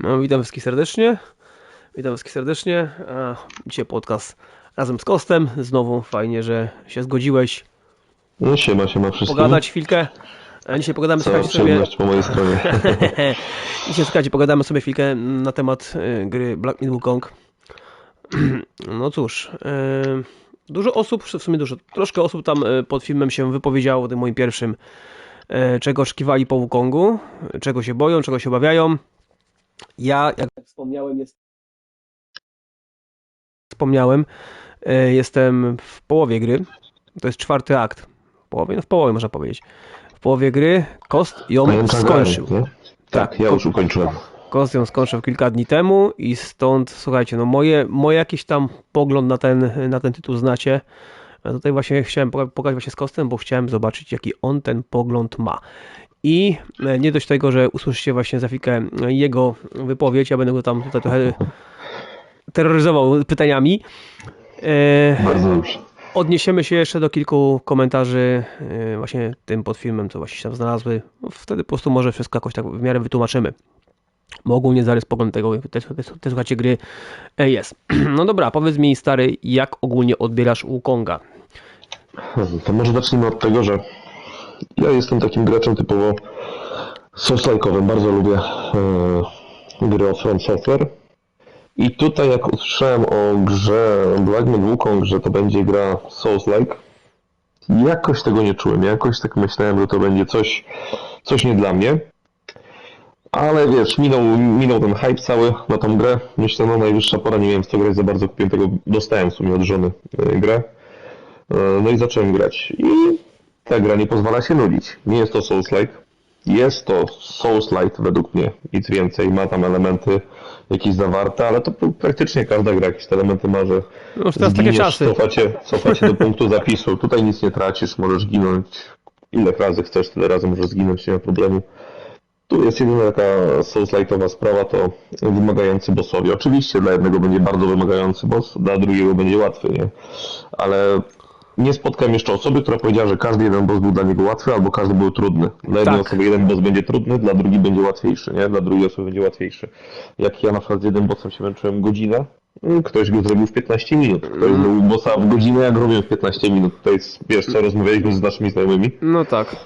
No, witam wszystkich serdecznie. Witam wszystkich serdecznie. Dzisiaj podcast razem z Kostem. Znowu fajnie, że się zgodziłeś No siema, siema wszystkim. pogadać chwilkę. Dzisiaj pogadamy Cała sobie. po mojej stronie. dzisiaj słuchajcie, pogadamy sobie chwilkę na temat y, gry Black Myth Wukong. No cóż, y, dużo osób, w sumie dużo, troszkę osób tam y, pod filmem się wypowiedziało, tym moim pierwszym, czego oczekiwali po Wukongu, czego się boją, czego się obawiają. Ja, jak wspomniałem, jest... wspomniałem, y, jestem w połowie gry. To jest czwarty akt. W połowie? No w połowie można powiedzieć. W połowie gry Kost ją skończył. nie? Tak, ja już ukończyłem. Kost ją skończył kilka dni temu i stąd, słuchajcie, no moje, moje jakiś tam pogląd na ten, na ten tytuł znacie. A tutaj właśnie chciałem pogadać właśnie z Kostem, bo chciałem zobaczyć, jaki on ten pogląd ma. I e, nie dość tego, że usłyszycie właśnie za chwilkę jego wypowiedź, ja będę go tam tutaj trochę terroryzował pytaniami. E, Bardzo dobrze. Odniesiemy się jeszcze do kilku komentarzy właśnie tym pod filmem, co właśnie się tam znalazły. No, Wtedy po prostu może wszystko jakoś tak w miarę wytłumaczymy. Bo ogólnie zarys pogląd tego, te, te, te słuchacie gry e, jest. No dobra, powiedz mi stary, jak ogólnie odbierasz Wukonga? To może zacznijmy od tego, że ja jestem takim graczem typowo souls-like'owym. Bardzo lubię e, gry od From Software. I tutaj jak usłyszałem o grze Black Myth Wukong, że to będzie gra souls-like, jakoś tego nie czułem. Jakoś tak myślałem, że to będzie coś, coś nie dla mnie. Ale wiesz, minął, minął ten hype cały na tą grę. Myślę, no najwyższa pora, nie wiem w co grać za bardzo, kupiłem tego, dostałem w sumie od żony e, grę. E, No i zacząłem grać. I ta gra nie pozwala się nudzić. Nie jest to Souls-like. Jest to Souls-like według mnie, nic więcej. Ma tam elementy jakieś zawarte, ale to praktycznie każda gra jakieś te elementy ma, że No już teraz takie zginiesz, czasy. Cofacie, cofacie do punktu zapisu. Tutaj nic nie tracisz, możesz ginąć ile razy chcesz, tyle razy możesz zginąć, nie ma problemu. Tu jest jedyna taka Souls-like'owa sprawa, to wymagający bossowie. Oczywiście dla jednego będzie bardzo wymagający boss, dla drugiego będzie łatwy, nie? Ale nie spotkałem jeszcze osoby, która powiedziała, że każdy jeden boss był dla niego łatwy, albo każdy był trudny. Dla jednej Tak. osoby jeden boss będzie trudny, dla drugiej będzie łatwiejszy, nie? Dla drugiej osoby będzie łatwiejszy. Jak ja na przykład z jednym bossem się męczyłem godzinę, mm, ktoś go zrobił w 15 minut. Ktoś zrobił bossa w godzinę, jak robię w 15 minut. To jest, wiesz co, rozmawialiśmy z naszymi znajomymi. No tak.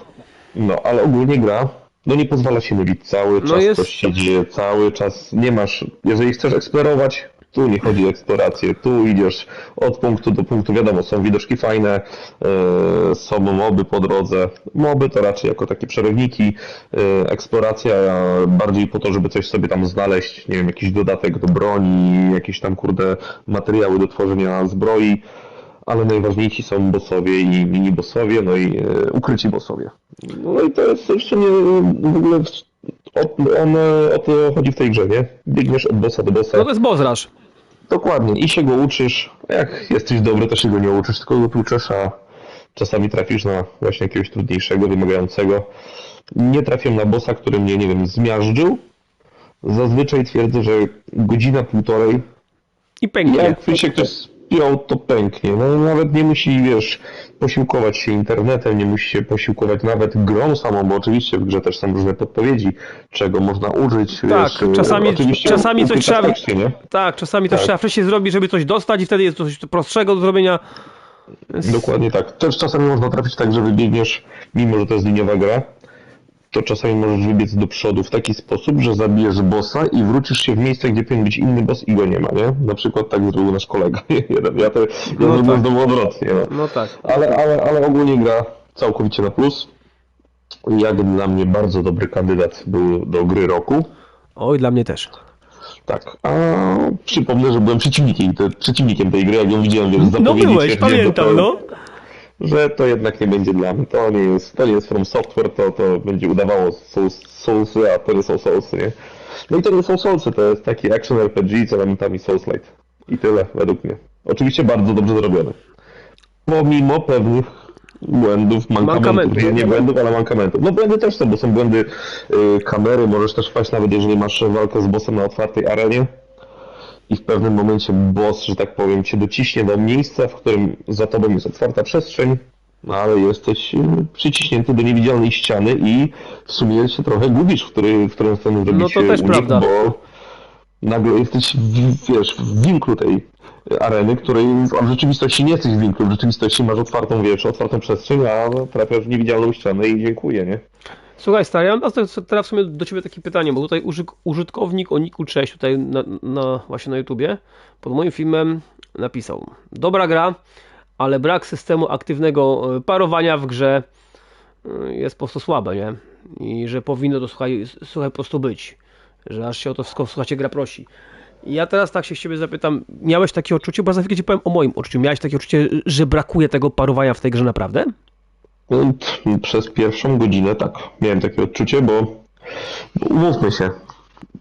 No, ale ogólnie gra, no nie pozwala się nudzić cały czas, jest- coś się dzieje, cały czas nie masz, jeżeli chcesz eksplorować, tu nie chodzi o eksplorację, tu idziesz od punktu do punktu, wiadomo, są widoczki fajne, e, są moby po drodze, moby to raczej jako takie przerowniki, e, eksploracja bardziej po to, żeby coś sobie tam znaleźć, nie wiem, jakiś dodatek do broni, jakieś tam, kurde, materiały do tworzenia zbroi, ale najważniejsi są bossowie i mini bossowie, no i e, ukryci bossowie. No i to jest w sumie w ogóle o, on, o to chodzi w tej grze, nie? Biegniesz od bossa do bossa. No to jest boss rush. Dokładnie. I się go uczysz. Jak jesteś dobry, to się go nie uczysz, tylko go tłuczesz, a czasami trafisz na właśnie jakiegoś trudniejszego, wymagającego. Nie trafiłem na bossa, który mnie, nie wiem, zmiażdżył. Zazwyczaj twierdzę, że godzina, półtorej I pęknie. jak się ktoś spiął, to pęknie. No nawet nie musi, wiesz, posiłkować się internetem, nie musi się posiłkować nawet grą samą, bo oczywiście w grze też są różne podpowiedzi, czego można użyć. Tak, wiesz, czasami- oczywiście czasami coś trzeba- nie? Tak, czasami Tak. trzeba wcześniej zrobić, żeby coś dostać i wtedy jest coś prostszego do zrobienia. Dokładnie tak. Też czasami można trafić tak, że wybiegniesz, mimo że to jest liniowa gra, to czasami możesz wybiec do przodu w taki sposób, że zabijesz bossa i wrócisz się w miejsce, gdzie powinien być inny boss i go nie ma, nie? Na przykład tak zrobił nasz kolega. Jeden. Ja to ja No zrobiłem tak. znowu odwrotnie. No. No tak. Ale, ale, ale ogólnie gra całkowicie na plus. Jak dla mnie bardzo dobry kandydat był do gry roku. Oj, dla mnie też. Tak. A przypomnę, że byłem przeciwnikiem, te, przeciwnikiem tej gry, jak ją widziałem z No zapowiedzi byłeś, twierdziłem, pamiętam, no. Że to jednak nie będzie dla mnie. To nie jest, to nie jest From Software, to, to będzie udawało Souls, Soulsy, a to nie są Soulsy, nie? No i to nie są Soulsy, to jest taki action RPG z elementami Souls-like. I tyle, według mnie. Oczywiście bardzo dobrze zrobione. Pomimo pewnych błędów, mankamentów. Mankamentów. Nie, nie błędów, ale mankamentów. No błędy też są, bo są błędy y, kamery, możesz też wpaść nawet jeżeli masz walkę z bossem na otwartej arenie i w pewnym momencie boss, że tak powiem, cię dociśnie do miejsca, w którym za tobą jest otwarta przestrzeń, ale jesteś y, przyciśnięty do niewidzialnej ściany i w sumie się trochę gubisz, w, który, w którą stronę zrobić No to też unik, prawda. bo nagle jesteś, w, wiesz, w winklu tej areny, której a w rzeczywistości nie jesteś w winklu, w rzeczywistości masz otwartą, wiesz, otwartą przestrzeń, a trafiasz w niewidzialną ścianę i dziękuję, nie? Słuchaj, stary, ja mam teraz- w sumie do ciebie takie pytanie, bo tutaj użytkownik o Niku 6 tutaj na, na, właśnie na YouTubie pod moim filmem napisał Dobra gra, ale brak systemu aktywnego e, parowania w grze e, jest po prostu słabe, nie? I że powinno to, słuchaj, słuchaj po prostu być. Że aż się o to wszystko, słuchajcie, gra prosi. Ja teraz tak się z ciebie zapytam, miałeś takie odczucie, bo za chwilę ci powiem o moim odczuciu, miałeś takie odczucie, że brakuje tego parowania w tej grze naprawdę? Przez pierwszą godzinę tak, miałem takie odczucie, bo umówmy się,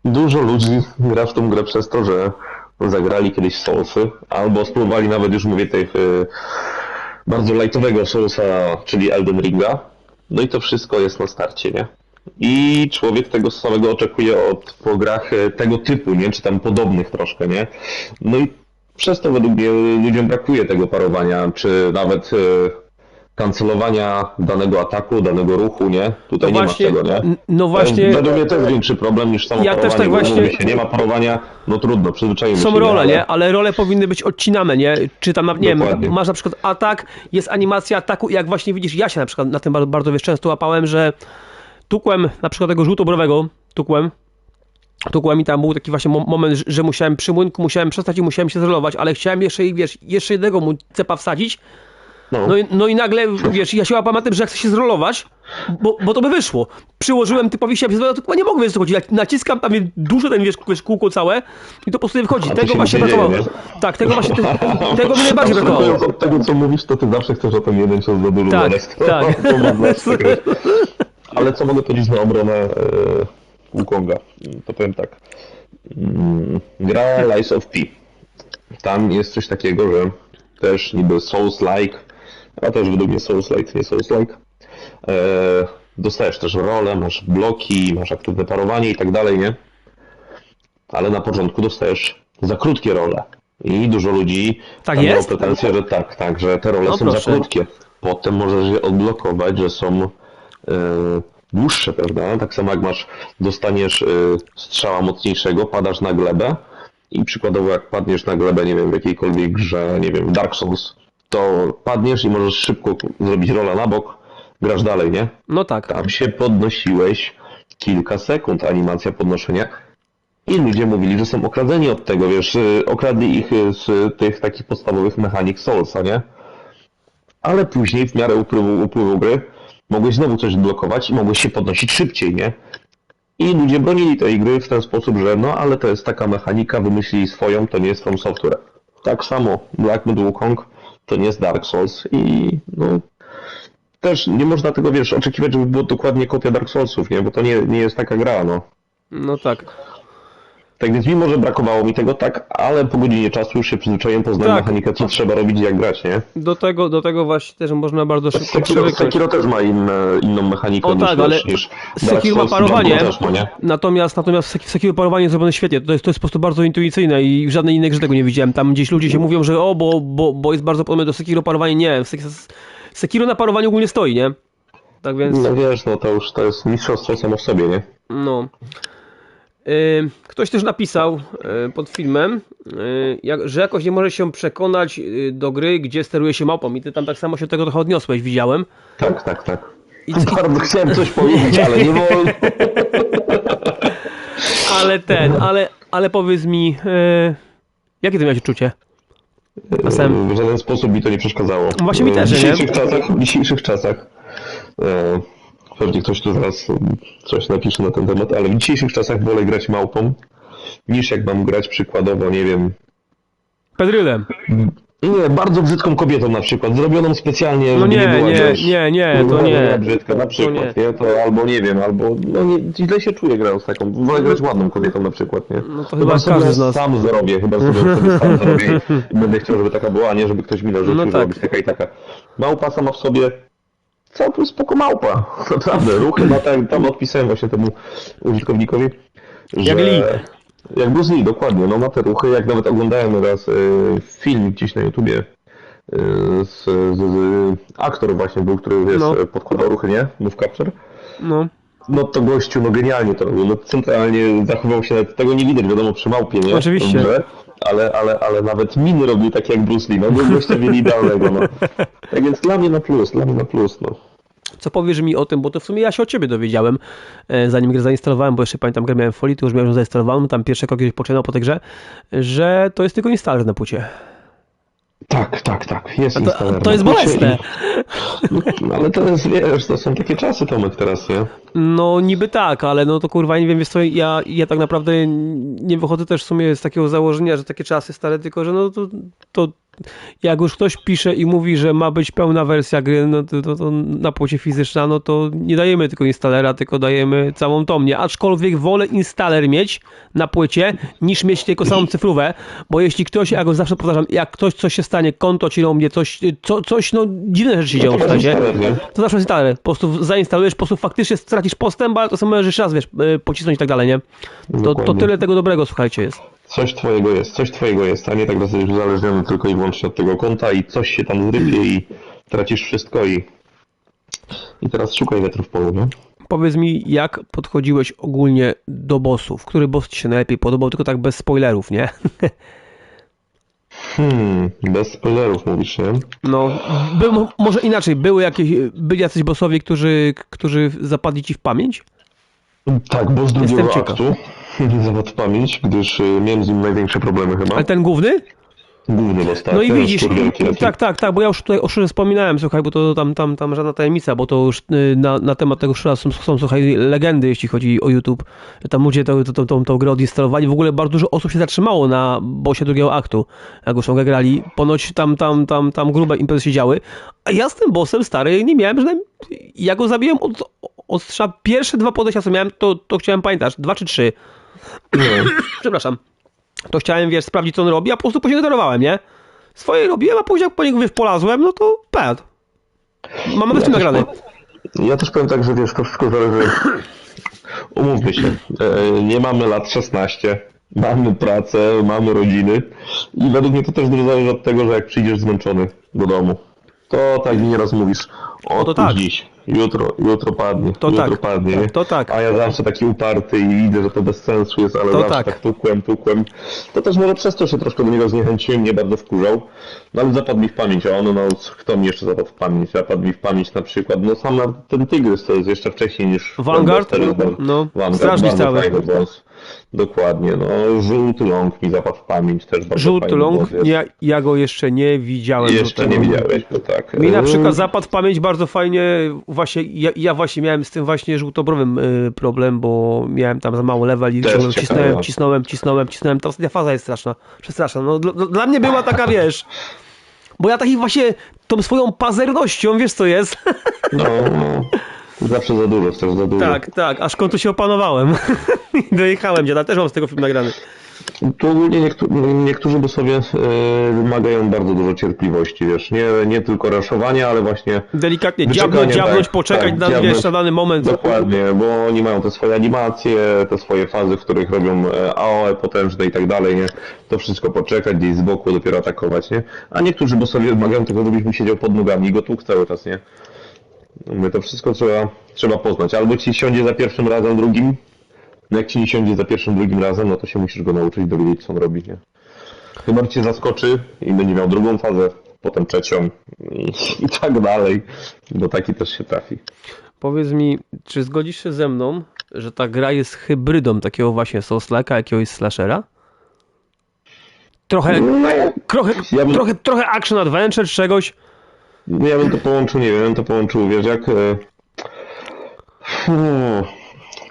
dużo ludzi gra w tą grę przez to, że zagrali kiedyś Soulsy, albo spróbowali nawet już mówię tych y, bardzo lightowego Soulsa, czyli Elden Ringa. No i to wszystko jest na starcie, nie? I człowiek tego samego oczekuje od po grach y, tego typu, nie? Czy tam podobnych troszkę, nie? No i przez to według mnie ludziom brakuje tego parowania, czy nawet y, kancelowania danego ataku, danego ruchu, nie? Tutaj No nie właśnie, ma tego, nie? no właśnie- Według mnie to jest większy problem niż samo Ja też tak właśnie- Się, nie ma parowania, no trudno, przyzwyczajimy się. Są role, ale- nie? Ale role powinny być odcinane, nie? Czy tam, nie wiem, masz na przykład atak, jest animacja ataku i jak właśnie widzisz, ja się na przykład na tym bardzo, bardzo wiesz, często łapałem, że tukłem na przykład tego żółtobrowego, tukłem, tukłem i tam był taki właśnie mo- moment, że- że musiałem przy młynku, musiałem przestać i musiałem się zrolować, ale chciałem jeszcze, wiesz, jeszcze jednego mu cepa wsadzić, No, no i, no i nagle, wiesz, ja się łapałem na tym, że chcę się zrolować, bo, bo to by wyszło. Przyłożyłem typowi się, to chyba nie mogę wiesz, co chodzi. Jak naciskam tam duszę ten wiesz, wiesz, kółko całe i to po prostu nie wchodzi. to Tego właśnie brakowało. Tak, tego właśnie, te, tego mi najbardziej brakowało. Od tego, co mówisz, to ty zawsze chcesz o ten jeden cios do bólu Tak, tak. Ale co mogę powiedzieć na obronę e, Wukonga? To powiem tak. Mm, Gra Lies of P. Tam jest coś takiego, że też niby Souls-like, a też według mnie Souls-like, nie Souls-like. E, dostajesz też rolę, masz bloki, masz aktywne parowanie i tak dalej, nie? Ale na początku dostajesz za krótkie role. I dużo ludzi Tak tam miało jest? pretensję, że tak, tak, że te role No są proszę. za krótkie. Potem możesz je odblokować, że są e, dłuższe, prawda? Tak samo jak masz, dostaniesz e, strzała mocniejszego, padasz na glebę i przykładowo jak padniesz na glebę, nie wiem, w jakiejkolwiek grze, nie wiem, Dark Souls, to padniesz i możesz szybko zrobić rola na bok, grasz dalej, nie? No tak. Tam się podnosiłeś kilka sekund, animacja podnoszenia. I ludzie mówili, że są okradzeni od tego, wiesz, y, okradli ich y, z tych takich podstawowych mechanik Soulsa, nie? Ale później, w miarę upływu, upływu gry, mogłeś znowu coś blokować i mogłeś się podnosić szybciej, nie? I ludzie bronili tej gry w ten sposób, że no, ale to jest taka mechanika, wymyślili swoją, to nie jest From Software. Tak samo Black Myth Wukong to nie jest Dark Souls i no, też nie można tego, wiesz, oczekiwać, żeby było dokładnie kopia Dark Soulsów, nie? Bo to nie, nie jest taka gra, no. No tak. Tak więc mimo, że brakowało mi tego, tak, ale po godzinie czasu już się przyzwyczaiłem, poznałem Tak. mechanikę, co trzeba robić i jak grać, nie? Do tego, do tego właśnie też można bardzo szybko Sekiro. Sekiro też ma inne, inną mechanikę O niż, tak, ale niż Sekiro ma parowanie, też nie? natomiast, natomiast Sek- Sekiro parowanie jest zrobione świetnie, to jest, to jest po prostu bardzo intuicyjne i w żadnej innej grze tego nie widziałem. Tam gdzieś ludzie się mówią, że o, bo, bo, bo jest bardzo podobne do Sekiro parowanie, nie. Sek- Sekiro na parowaniu ogólnie stoi, nie? Tak więc... No wiesz, no to już to jest mistrzostwo samo w sobie, nie? No. Y, Ktoś też napisał y, pod filmem, y, że jakoś nie może się przekonać do gry, gdzie steruje się małpą. I ty tam tak samo się tego trochę odniosłeś, widziałem. Tak, tak, tak. I, Bardzo chciałem coś powiedzieć, ale nie wolno. ale ten, ale, ale powiedz mi, jakie ty miałeś uczucie? Samym... W żaden sposób mi to nie przeszkadzało. Właśnie mi też, w nie? dzisiejszych czasach, w dzisiejszych czasach e, pewnie ktoś tu zaraz e, coś napisze na ten temat, ale w dzisiejszych czasach wolę grać małpą niż jak mam grać przykładowo, nie wiem, Pedrylem. nie, bardzo brzydką kobietą na przykład, zrobioną specjalnie, No żeby nie, była, nie, wiesz, nie, nie, to nie. brzydka na przykład, nie. nie. To albo nie wiem, albo no nie, źle się czuję grając taką, wolę grać ładną kobietą na przykład, nie? No to chyba sobie każdy z nas. sam zrobię, chyba sobie, sobie sam zrobię i będę chciał, żeby taka była, a nie żeby ktoś mi narzucił, no tak. żeby być taka i taka. Małpa sama w sobie całkiem spoko małpa, naprawdę, ruchy ma tak, tam odpisałem właśnie temu użytkownikowi, że... Jak Lee. Jak Bruce Lee, dokładnie, no ma te ruchy, jak nawet oglądałem raz y, film gdzieś na YouTubie, y, z, z, z, aktor właśnie był, który wiesz, No. podkładał ruchy, nie? Move Capture. No. No to gościu, no genialnie to robił. No centralnie zachował się, tego nie widać, wiadomo, przy małpie, nie? Oczywiście. W grze, ale, ale, ale nawet miny robił takie jak Bruce Lee, no gościa mieli idealnego, no. Tak więc dla mnie na plus, dla mnie na plus, no. Co powiesz mi o tym, bo to w sumie ja się o ciebie dowiedziałem, e, zanim grę zainstalowałem, bo jeszcze pamiętam, grę miałem w folii, to już miałem ją zainstalowaną, tam pierwsze kroki poczynał po tej grze, że to jest tylko installer na płycie. Tak, tak, tak, jest To, to jest bolesne. No ale to jest, wiesz, to są takie czasy, Tomek, teraz, nie? No niby tak, ale no to kurwa, nie wiem, wiesz co, ja, ja tak naprawdę nie wychodzę też w sumie z takiego założenia, że takie czasy stare, tylko że no to, to jak już ktoś pisze i mówi, że ma być pełna wersja gry, no to, to, to na płycie fizyczna, no to nie dajemy tylko instalera, tylko dajemy całą tomnię, aczkolwiek wolę instaler mieć na płycie, niż mieć tylko samą cyfrówę, bo jeśli ktoś, ja go zawsze powtarzam, jak ktoś coś się stanie, konto ci mnie coś, co, coś, no dziwne rzeczy się dzieją w nie? to zawsze jest instaler. Po prostu zainstalujesz, po prostu faktycznie stracisz postęp, ale to samo możesz raz, wiesz, y, pocisnąć i tak dalej, nie? To, to tyle tego dobrego, słuchajcie, jest. Coś twojego jest, coś twojego jest, a nie tak jesteś uzależniony tylko i wyłącznie od tego konta i coś się tam zrypie i tracisz wszystko i... I teraz szukaj wiatru w polu, nie? Powiedz mi, jak podchodziłeś ogólnie do bossów? Który boss ci się najlepiej podobał? Tylko tak bez spoilerów, nie? Hmm, bez spoilerów mówisz, nie? No, mo- może inaczej, były jakieś, byli jacyś bossowie, którzy, którzy zapadli ci w pamięć? Tak, bo z drugiego aktu zapadł w pamięć, gdyż y, miałem z nim największe problemy chyba. Ale ten główny? Główny boss, tak. No i widzisz, taki. tak, tak, tak, bo ja już tutaj o Szurze wspominałem, słuchaj, bo to tam, tam, tam żadna tajemnica, bo to już y, na, na temat tego Szura są, są, słuchaj, legendy, jeśli chodzi o YouTube. Tam ludzie tą, tą, tą, tą grę odinstalowali, w ogóle bardzo dużo osób się zatrzymało na bosie drugiego aktu, jak już grę grali. Ponoć tam, tam, tam, tam grube imprezy się działy, a ja z tym bossem, stary, nie miałem żadnej... Ja go zabiłem od, od strzała, pierwsze dwa podejścia, co miałem, to, to chciałem, pamiętasz, dwa czy trzy. Przepraszam. To chciałem, wiesz, sprawdzić, co on robi, a po prostu później ignorowałem, nie? Swoje robiłem, a później jak po niego, wiesz, polazłem, no to pad. Mamy też nagrane. Ja też powiem tak, że wiesz, to wszystko zależy. Umówmy się, e, nie mamy lat 16, mamy pracę, mamy rodziny i według mnie to też zależy od tego, że jak przyjdziesz zmęczony do domu, to tak nieraz mówisz, o to to tak. dziś, jutro, jutro padnie, To jutro tak. padnie, nie? To tak. a ja zawsze taki uparty i widzę, że to bez sensu jest, ale To zawsze tak. tak. tukłem, tukłem. To też może przez to się troszkę do niego zniechęciłem, mnie bardzo wkurzał, no ale zapadł mi w pamięć, a on, no kto mi jeszcze zapadł w pamięć? Zapadł mi w pamięć na przykład, no sam ten Tygrys, to jest jeszcze wcześniej niż Vanguard? to jest bardzo- No, Vanguard, cały. fajny boss. Dokładnie, no żółty ląk mi zapadł w pamięć, też bardzo Żółty ląk, ja, ja go jeszcze nie widziałem. Jeszcze nie widziałeś go, tak. Mi na Eee, przykład zapadł w pamięć bardzo fajnie, właśnie, ja, ja właśnie miałem z tym właśnie żółtobrowym y, problem, bo miałem tam za mało level i ciekawe. cisnąłem, cisnąłem, cisnąłem, cisnąłem. Ta ostatnia faza jest straszna, przestraszna. No, dla, dla mnie była taka, wiesz, bo ja taki właśnie tą swoją pazernością, wiesz co jest? No, no, zawsze za dużo, chcesz za dużo. tak, tak, aż końcu się opanowałem i dojechałem, dziada, też mam z tego film nagrany. Tu ogólnie niektó niektórzy bossowie e, wymagają bardzo dużo cierpliwości, wiesz, nie, nie tylko raszowania, ale właśnie Delikatnie dziabnąć, dziabnąć, tak, poczekać tak, na, dziabnąć. wiesz, na dany moment. Dokładnie, bo oni mają te swoje animacje, te swoje fazy, w których robią e, AOE potężne i tak dalej, nie? To wszystko poczekać, gdzieś z boku dopiero atakować, nie? A niektórzy bossowie wymagają tego, żebyś mi siedział pod nogami i go tłukł cały czas, nie? My to wszystko trzeba, trzeba poznać. Albo ci siądzie za pierwszym razem, drugim. No jak ci nie siądzie za pierwszym, drugim razem, no to się musisz go nauczyć, dowiedzieć, co on robi, nie? Chyba cię zaskoczy i będzie miał drugą fazę, potem trzecią i, i tak dalej, bo taki też się trafi. Powiedz mi, czy zgodzisz się ze mną, że ta gra jest hybrydą takiego właśnie Souls-like'a, jakiegoś slashera? Trochę, No, trochę, Ja bym- trochę, trochę action adventure, czegoś. No ja bym to połączył, nie wiem, ja bym to połączył, wiesz, jak... E... Hmm,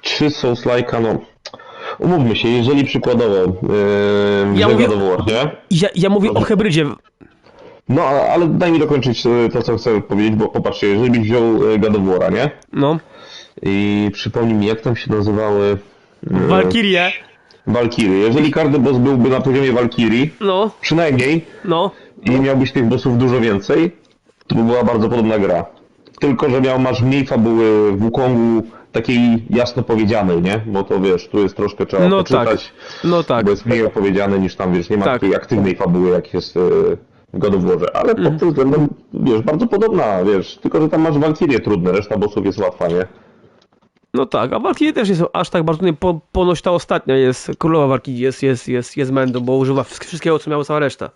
czy Souls like'a, no... Umówmy się, jeżeli przykładowo e, Ja mówię- War, nie? Ja, ja mówię o hybrydzie. No, ale daj mi dokończyć e, to, co chcę powiedzieć, bo popatrzcie, jeżeli byś wziął e, God of War'a, nie? No, I przypomnij mi, jak tam się nazywały... e, Valkyrie. Valkyrie. Jeżeli każdy boss byłby na poziomie Valkyrie, No, przynajmniej, no. i miałbyś tych bossów dużo więcej, to by była bardzo podobna gra. Tylko, że miał, masz mniej fabuły w Wukongu takiej jasno powiedzianej, nie? Bo to wiesz, tu jest troszkę trzeba No tak. poczytać, No tak. bo jest mniej opowiedziane niż tam, wiesz, nie ma Tak. takiej aktywnej fabuły, jak jest e, w God of Warze. Ale pod tym względem, wiesz, bardzo podobna, wiesz, tylko, że tam masz Valkyrie trudne, reszta bossów jest łatwa, nie? No tak, a Valkyrie też jest aż tak bardzo nie, po, ponoć ta ostatnia jest, królowa Valkyrie jest, jest, jest, jest mędą, bo używa wsz- wszystkiego, co miała cała reszta.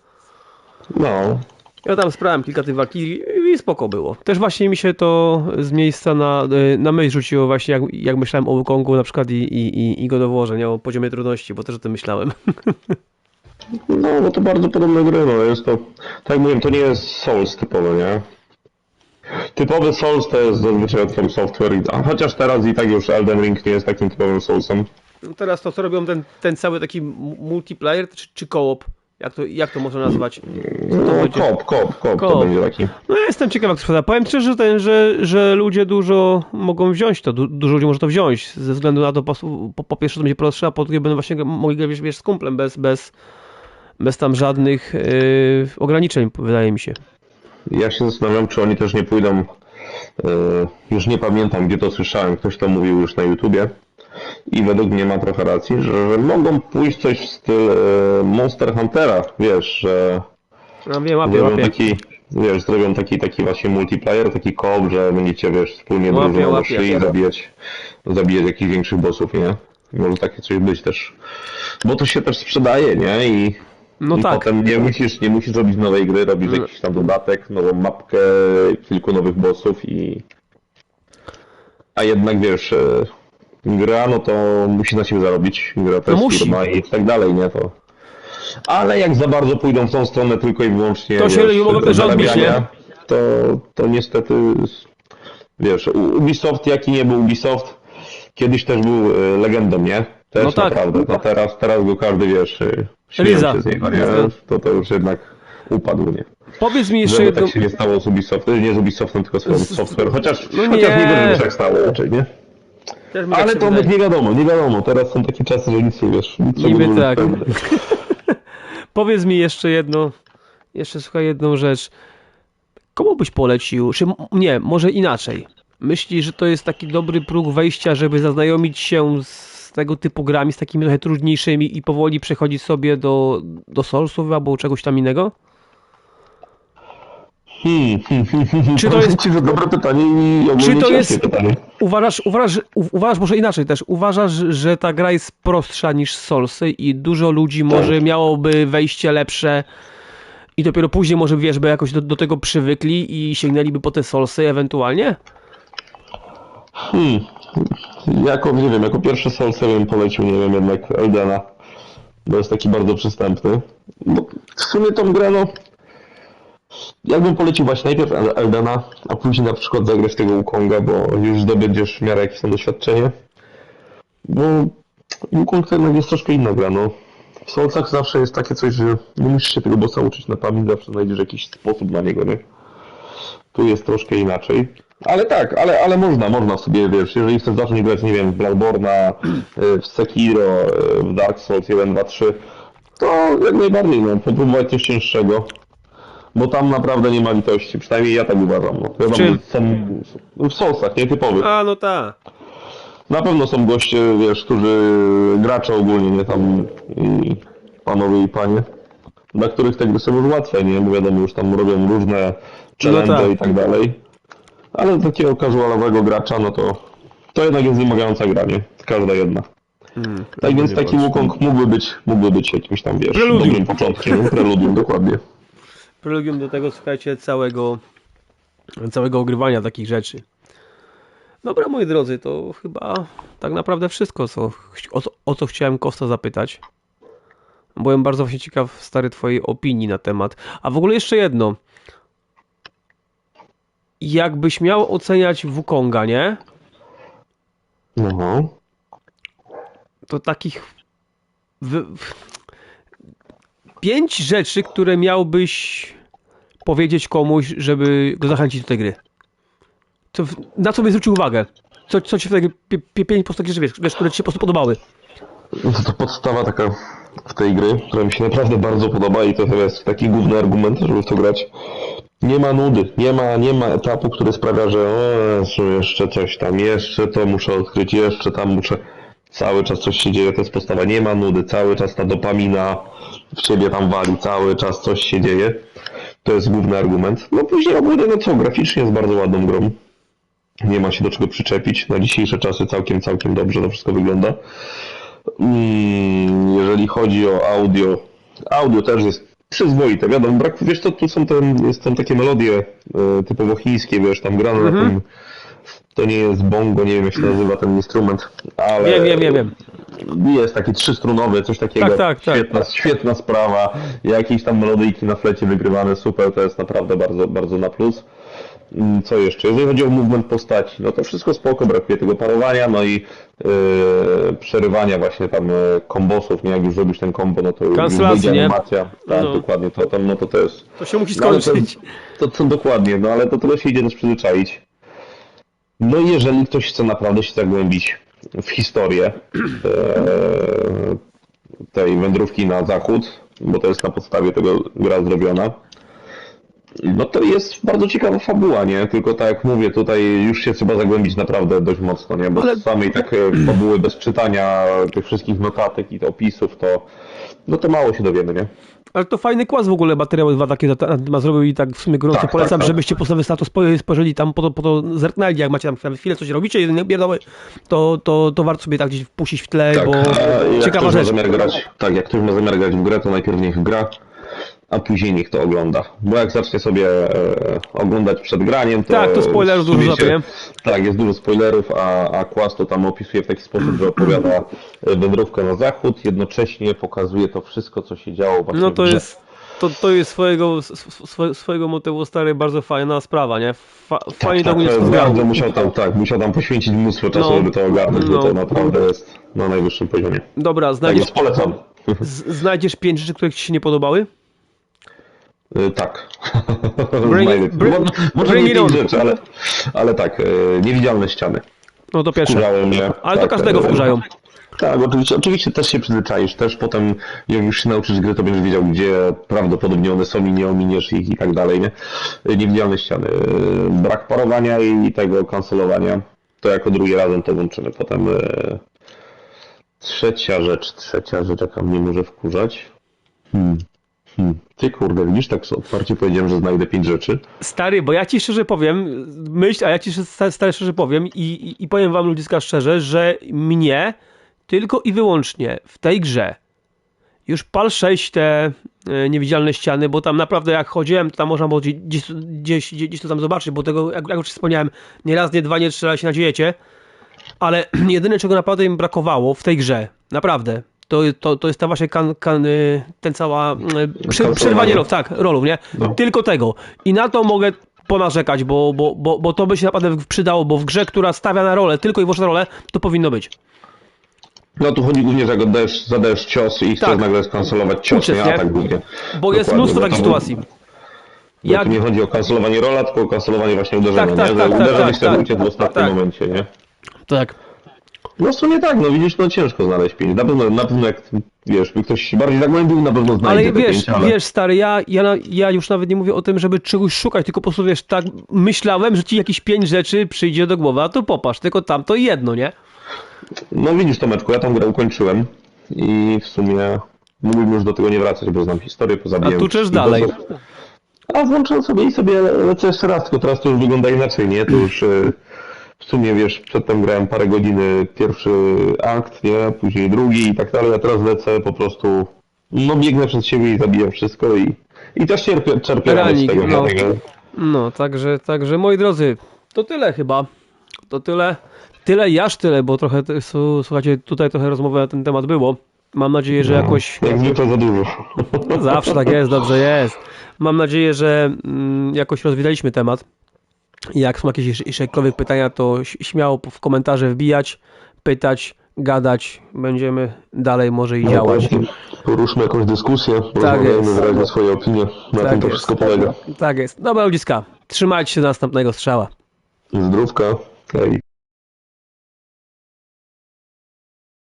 No, Ja tam sprawałem kilka tych Valkyrie i spoko było. Też właśnie mi się to z miejsca na, y, na myśl rzuciło właśnie, jak, jak myślałem o Wukongu na przykład i, i, i, i God nie o poziomie trudności, bo też o tym myślałem. no, bo to bardzo podobne gry, no jest to, tak jak mówiłem, to nie jest Souls typowe, nie? Typowy Souls to jest zazwyczaj od From Software, i- a chociaż teraz i tak już Elden Ring nie jest takim typowym Soulsem. No Teraz to, co robią ten, ten cały taki mu- multiplayer, czy, czy co-op, jak to, jak to można nazwać? To No, będzie? kop, kop, kop, to będzie taki. No ja jestem ciekaw, jak to sprzeda. Powiem szczerze, że, ten, że, że ludzie dużo mogą wziąć to, du, dużo ludzi może to wziąć, ze względu na to, po, po, po pierwsze to będzie prostsze, a po drugie będą właśnie mogli grać wiesz, wiesz, z kumplem, bez, bez, bez tam żadnych yy, ograniczeń, wydaje mi się. Ja się zastanawiam, czy oni też nie pójdą, e, już nie pamiętam gdzie to słyszałem, ktoś to mówił już na YouTubie i według mnie ma trochę racji, że, że mogą pójść coś w styl e, Monster Huntera, wiesz, że No wiem, łapię, zrobią łapię. taki, wiesz, zrobią taki, taki właśnie multiplayer, taki co że będziecie, wiesz, wspólnie Łapię, drużyną szyi i zabijać, zabijać jakichś większych bossów, nie? Może takie coś być też. Bo to się też sprzedaje, nie? I No i tak. potem nie musisz, nie musisz robić nowej gry, robisz No. jakiś tam dodatek, nową mapkę, kilku nowych bossów i... A jednak wiesz, e, gra no to musi na siebie zarobić, gra to No jest firma i tak dalej, nie? To... Ale jak za bardzo pójdą w tą stronę tylko i wyłącznie To się wiesz, mogą też odbić, nie? To, to niestety, wiesz, Ubisoft jaki nie był Ubisoft, kiedyś też był e, legendą, nie? Też No tak. naprawdę. No teraz, teraz go każdy, wiesz, e, śmieją Liza. się z niego, nie? To to już jednak upadł, nie? Powiedz mi jeszcze Żeby jedno... tak się nie stało z Ubisoftem, nie z Ubisoftem, tylko z From Software, chociaż, No chociaż nie. nie wiem, że tak stało raczej, nie? Tak Ale to nie wiadomo, nie wiadomo, teraz są takie czasy, że nic nie wiesz. Nic Niby tak. Powiedz mi jeszcze jedno, jeszcze słuchaj jedną rzecz. Komu byś polecił, czy nie, może inaczej. Myślisz, że to jest taki dobry próg wejścia, żeby zaznajomić się z tego typu grami, z takimi trochę trudniejszymi i powoli przechodzić sobie do, do Soulsów albo czegoś tam innego? Hmm, hmm, hmm, hmm. Czy to jest- Ci, że dobre pytanie i Czy to jest- pytanie. Uważasz, uważasz, uważasz może inaczej też, uważasz, że ta gra jest prostsza niż Soulsy i dużo ludzi może miałoby wejście lepsze i dopiero później może, wiesz, by jakoś do, do tego przywykli i sięgnęliby po te Soulsy ewentualnie? Hmm. Jako, nie wiem, jako pierwszy Souls bym polecił, nie wiem, jednak Eldena. Bo jest taki bardzo przystępny. Bo w sumie tą grę, no... Jakbym polecił właśnie najpierw El- Eldena, a później na przykład zagrać tego Wukonga, bo już zdobędziesz w miarę jakieś tam doświadczenie. Bo Wukong jednak jest troszkę inna gra, no. W Soulsach zawsze jest takie coś, że nie musisz się tego bossa uczyć na pamięć, zawsze znajdziesz jakiś sposób na niego, nie? Tu jest troszkę inaczej. Ale tak, ale, ale można, można sobie, wiesz, jeżeli chcesz zacząć grać, nie wiem, w Bloodborne'a, y, w Sekiro, y, w Dark Souls 1, 2, 3, to jak najbardziej, no, popróbować coś cięższego. Bo tam naprawdę nie ma litości, przynajmniej ja tak uważam. No. Wiadomo, czym? są w Soulsach, nie typowych. A, no tak. Na pewno są goście, wiesz, którzy gracze ogólnie, nie tam i panowie i panie, dla których te gry są już łatwe, nie? Bo wiadomo, już tam robią różne challenge tak. i tak dalej. Ale dla takiego casualowego gracza, no to to jednak jest wymagająca gra, nie? Każda jedna. Hmm, Tak więc taki Wukong mógłby być, mógłby być jakimś tam, wiesz, Preludium. dobrym początkiem, preludium, dokładnie. Preludium do tego, słuchajcie, całego, całego ogrywania takich rzeczy. Dobra, moi drodzy, to chyba tak naprawdę wszystko, co, o, co- o co chciałem Kosta zapytać. Byłem bardzo właśnie ciekaw, stary, twojej opinii na temat. A w ogóle jeszcze jedno. Jakbyś miał oceniać Wukonga, nie? No. To takich... W, w, pięć rzeczy, które miałbyś powiedzieć komuś, żeby go zachęcić do tej gry. Co, na co byś zwrócił uwagę? Co, co ci w tej pie, pie, pięć po prostu rzeczy, wiesz, które ci się po prostu podobały? No to podstawa taka w tej gry, która mi się naprawdę bardzo podoba i to chyba jest taki główny argument, żeby w to grać. Nie ma nudy, nie ma, nie ma etapu, który sprawia, że o jeszcze coś tam, jeszcze to muszę odkryć, jeszcze tam muszę... Cały czas coś się dzieje, to jest podstawa. Nie ma nudy, cały czas ta dopamina w ciebie tam wali, cały czas coś się dzieje. To jest główny argument. No później ogólnie, no co, graficznie jest bardzo ładną grą. Nie ma się do czego przyczepić. Na dzisiejsze czasy całkiem, całkiem dobrze to wszystko wygląda. Mm, Jeżeli chodzi o audio, audio też jest przyzwoite. Wiadomo, brak, wiesz co, tu są, te, są takie melodie e, typowo chińskie, wiesz, tam grane na tym, to nie jest bongo, nie wiem jak się nazywa ten instrument, ale Wiem, wiem, wiem, wiem. jest taki trzystrunowy, coś takiego. Tak, tak, tak. Świetna, świetna sprawa. Jakieś tam melodyjki na flecie wygrywane, super, to jest naprawdę bardzo, bardzo na plus. Mm, Co jeszcze? Jeżeli chodzi o movement postaci, no to wszystko spoko, brakuje tego parowania, no i yy, przerywania właśnie tam yy, kombosów, nie? Jak już zrobisz ten kombo, no to już Kancelacje, wyjdzie animacja. Tak, No. dokładnie, to, to, no to to jest... To się musi No, skończyć. To, to, to dokładnie, no ale to tyle się idzie też przyzwyczaić. No i jeżeli ktoś chce naprawdę się zagłębić w historię e, tej wędrówki na zachód, bo to jest na podstawie tego gra zrobiona, no to jest bardzo ciekawa fabuła, nie? Tylko tak jak mówię, tutaj już się trzeba zagłębić naprawdę dość mocno, nie? Bo Ale- z samej takiej fabuły bez czytania tych wszystkich notatek i opisów, to no to mało się dowiemy, nie? Ale to fajny kłas w ogóle materiały dwa takie temat zrobił i tak w sumie gorąco Tak, polecam, tak, tak. żebyście po sobie na to spo- spojrzeli tam po to, po to zerknęli, jak macie tam na chwilę coś robicie, jedynie pierdoły, to, to, to warto sobie tak gdzieś wpuścić w tle, bo a jak ciekawa ma rzecz. Zamiar grać, tak, jak ktoś ma zamiar grać w grę, to najpierw niech gra, a później niech to ogląda. Bo jak zacznie sobie e, oglądać przed graniem, to... Tak, to spoilerów dużo? Tak, jest dużo spoilerów, a, a Kłas to tam opisuje w taki sposób, że opowiada e, wędrówkę na zachód, jednocześnie pokazuje to wszystko, co się działo właśnie No to jest, to, to jest swojego, swe, swojego motywu stary bardzo fajna sprawa, nie? Fa, Tak, fajnie tak, to mnie jest bardzo musiał tam, tak, musiał tam poświęcić mnóstwo czasu, No, żeby to ogarnąć, bo no. to naprawdę jest na najwyższym poziomie. Dobra, Tak znajdziesz, więc polecam. z- znajdziesz pięć rzeczy, które ci się nie podobały? Y, Tak. Bring- Znajdę. bring- Mo- Może bring nie on. rzeczy, ale, ale tak, y, niewidzialne ściany. No to pierwsze. Wkurzały mnie. Ale to tak, każdego y, wkurzają. Tak, oczywiście, oczywiście też się przyzwyczaisz. Też potem, jak już się nauczysz gry, to będziesz wiedział, gdzie prawdopodobnie one są i nie ominiesz ich i tak dalej, nie? Y, Niewidzialne ściany. Brak parowania i tego kancelowania. To jako drugi razem to włączymy. Potem trzecia rzecz, trzecia rzecz, jaka mnie może wkurzać. Hmm. Hmm. Ty kurde, widzisz, tak otwarcie powiedziałem, że znajdę pięć rzeczy. Stary, bo ja ci szczerze powiem, myśl, a ja ci sta- stary szczerze powiem i, i, i powiem wam ludziska szczerze, że mnie tylko i wyłącznie w tej grze już pal 6 te e, niewidzialne ściany, bo tam naprawdę jak chodziłem, to tam można było gdzieś, gdzieś, gdzieś, to tam zobaczyć, bo tego, jak, jak już wspomniałem, nie raz, nie dwa, nie trzy, ale się nadziejecie, ale jedyne czego naprawdę im brakowało w tej grze, naprawdę, to, to, to jest ta właśnie kan, kan, y, ten cała y, przy, przerwanie rolów, tak, rolów, nie? No. Tylko tego. I na to mogę ponarzekać, bo, bo, bo, bo to by się naprawdę przydało, bo w grze, która stawia na rolę, tylko i wyłącznie na rolę, to powinno być. No tu chodzi głównie, że jak oddajesz, zadajesz cios i chcesz Tak. nagle skancelować cios, Uciec, nie atak głównie. Bo jest Dokładnie, mnóstwo takich sytuacji. Bo Jak, tu nie chodzi o kancelowanie rola, tylko o kancelowanie właśnie uderzenia, Tak, tak, nie? tak, Że tak, uderzenie tak, chce tak. uciec w ostatnim Tak. momencie, nie? tak. No w sumie tak, no widzisz, no ciężko znaleźć pięć. Na pewno, na pewno jak, wiesz, by ktoś się bardziej zagłębił, na pewno znajdzie Ale wiesz, pięć, ale... wiesz, stary, ja, ja, ja już nawet nie mówię o tym, żeby czegoś szukać, tylko po prostu wiesz, tak myślałem, że ci jakieś pięć rzeczy przyjdzie do głowy, a to popatrz, tylko tam to jedno, nie? No widzisz Tomeczku, ja tą grę ukończyłem i w sumie mógłbym już do tego nie wracać, bo znam historię, pozabiłem... A tu wszystkich dalej. A włączam sobie i sobie lecę jeszcze raz, tylko teraz to już wygląda inaczej, nie? To już e, w sumie, wiesz, przedtem grałem parę godziny pierwszy akt, nie? Później drugi i tak dalej, a teraz lecę po prostu, no biegnę przed siebie i zabijam wszystko i, i też czerpię, czerpię radość z Ranik, tego, no. nie? No, także, także moi drodzy, to tyle chyba. To tyle. Tyle, jaż tyle, bo trochę, słuchajcie, tutaj trochę rozmowy na ten temat było. Mam nadzieję, że jakoś Jak zwykle za dużo. Zawsze tak jest, dobrze jest. Mam nadzieję, że mm, jakoś rozwinęliśmy temat. Jak są jakieś jeszcze- jakiekolwiek pytania, to śmiało w komentarze wbijać, pytać, gadać. Będziemy dalej może i działać. Poruszmy jakąś dyskusję, jest. porozmawiajmy, wyraźmy swoje opinie. Na Tak tym to jest. wszystko polega. Tak jest. Dobra ludziska, trzymajcie się do następnego strzała. Zdrówka. Hej.